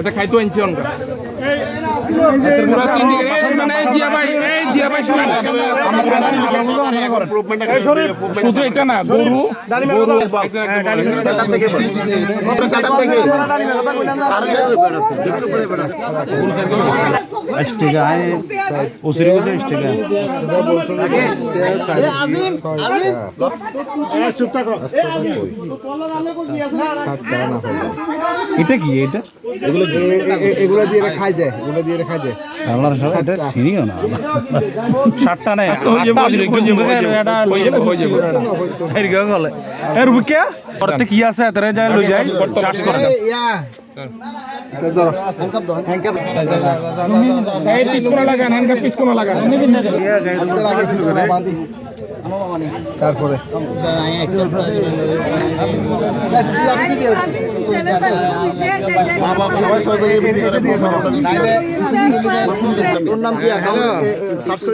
এটা খাইতো আনছি অনকা পুরা সিন্ডিকেট মানে জিয়া ভাই শুধু এটা না গরু গরু স্টিকা উসরি উসরি স্টিকা এটা কি এটা এগুলো দিয়ে খাই যায় এগুলো দিয়ে খাই যায়। আমার সব এটা চিনিও না। সাতটা নেই আস্তে যাব, যাব, যাব, যাব, যাব। সাইড গা গলে। এর বুকে করতে কি আছে? এতরে যায় লই যায়। চাষ করে। এই পিস কোনা লাগান হ্যান্ডকাপ পিস কোনা লাগান। তারপরে। তোর নাম কি?